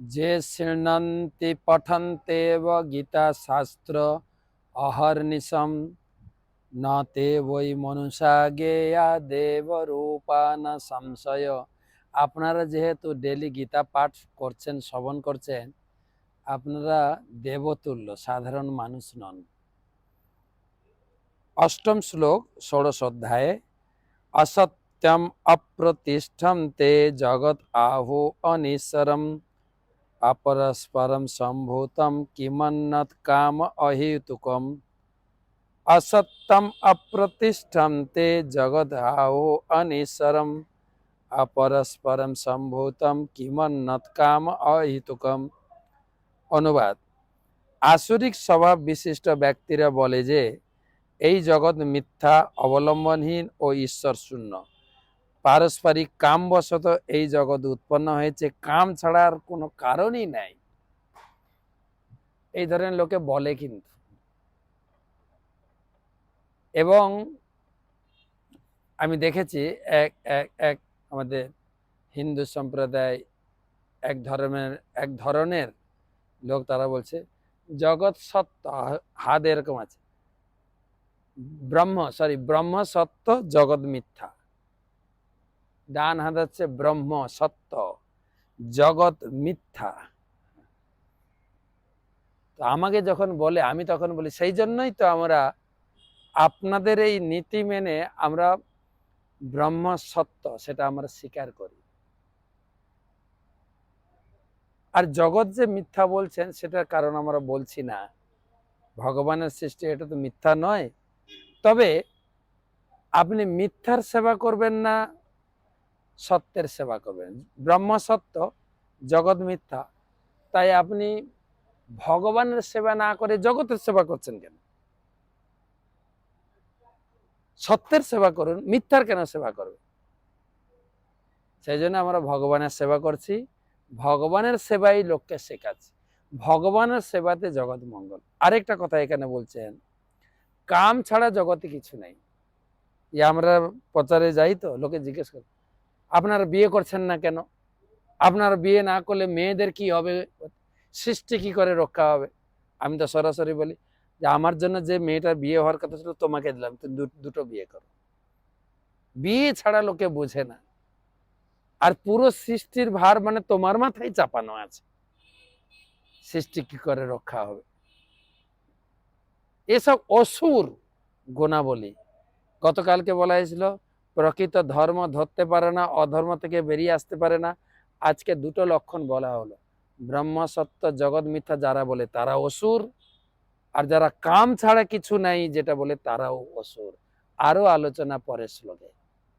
যে শৃণন্তি পঠন্তেব গীতাশাস্ত্র অহর্নিশম ন তে বই মনুষা গেয়া দেবরূপা না সংশয় আপনারা যেহেতু ডেলি গীতা পাঠ করছেন, শ্রবণ করছেন, আপনারা দেবতুল্য, সাধারণ মানুষ নন। অষ্টম শ্লোক, ষোড়শ অধ্যায়ে, অসত্যম অপ্রতিষ্ঠম তে জগৎ আহু অনিশ্বরম কিমন্নত কাম অহেতুকম অসত্যম অপ্রতিষ্ঠম তে জগৎ আহু অনিশ্বরম অপরস্পরম সম্ভূতম কিমন্নত কাম অহেতুকম অনুবাদ আসরিক স্বভাব বিশিষ্ট ব্যক্তিরা বলে যে এই জগৎ মিথ্যা অবলম্বনহীন ও ঈশ্বর শূন্য পারস্পরিক কামবশত এই জগৎ উৎপন্ন হয়েছে। কাম ছাড়ার কোনো কারণই নাই। এই ধরনের লোকে বলে কিন্তু। এবং আমি দেখেছি এক এক এক আমাদের হিন্দু সম্প্রদায় এক ধর্মের এক ধরনের লোক তারা বলছে, জগৎ সত্য হাত এরকম আছে। ব্রহ্ম সরি ব্রহ্ম সত্য, জগৎ মিথ্যা। ডান হাত হচ্ছে ব্রহ্ম, সত্য, জগৎ মিথ্যা। তো আমাকে যখন বলে, আমি তখন বলি, সেই জন্যই তো আমরা আপনাদের এই নীতি মেনে আমরা ব্রহ্ম, সত্য সেটা আমরা স্বীকার করি। আর জগৎ যে মিথ্যা বলছেন, সেটার কারণ আমরা বলছি না। ভগবানের সৃষ্টি এটা তো মিথ্যা নয়। তবে আপনি মিথ্যার সেবা করবেন না সত্যের সেবা করবেন। ব্রহ্ম সত্য, জগৎ মিথ্যা। তাই আপনি ভগবানের সেবা না করে জগতের সেবা করছেন কেন? সত্যের সেবা করুন, মিথ্যার কেন সেবা করবেন? সেই জন্য আমরা ভগবানের সেবা করছি। ভগবানের সেবাই লোককে শেখাচ্ছি। ভগবানের সেবাতে জগৎ মঙ্গল। আরেকটা কথা এখানে বলছেন, কাম ছাড়া জগতে কিছু নেই। আমরা প্রচারে যাই তো, লোকে জিজ্ঞেস করে আপনারা বিয়ে করছেন না কেন? আপনারা বিয়ে না করলে মেয়েদের কি হবে? সৃষ্টি কি করে রক্ষা হবে? আমি তো সরাসরি বলি যে আমার জন্য যে মেয়েটার বিয়ে হওয়ার কথা ছিল তোমাকে দিলাম, তুমি দুটো বিয়ে করো। বিয়ে ছাড়া লোকে বোঝে না। আর পুরো সৃষ্টির ভার মানে তোমার মাথায় চাপানো আছে। সৃষ্টি কি করে রক্ষা হবে? এসব অসুর গুণাবলী। গতকালকে বলা হয়েছিল প্রকৃত ধর্ম ধরতে পারে না, অধর্ম থেকে বেরিয়ে আসতে পারে না। আজকে দুটো লক্ষণ বলা হলো। ব্রহ্ম, সত্য, জগৎ, মিথ্যা যারা বলে তারা অসুর। আর যারা কাম ছাড়া কিছু নাই, যেটা বলে তারাও অসুর। আরও আলোচনা পরের শ্লোকে।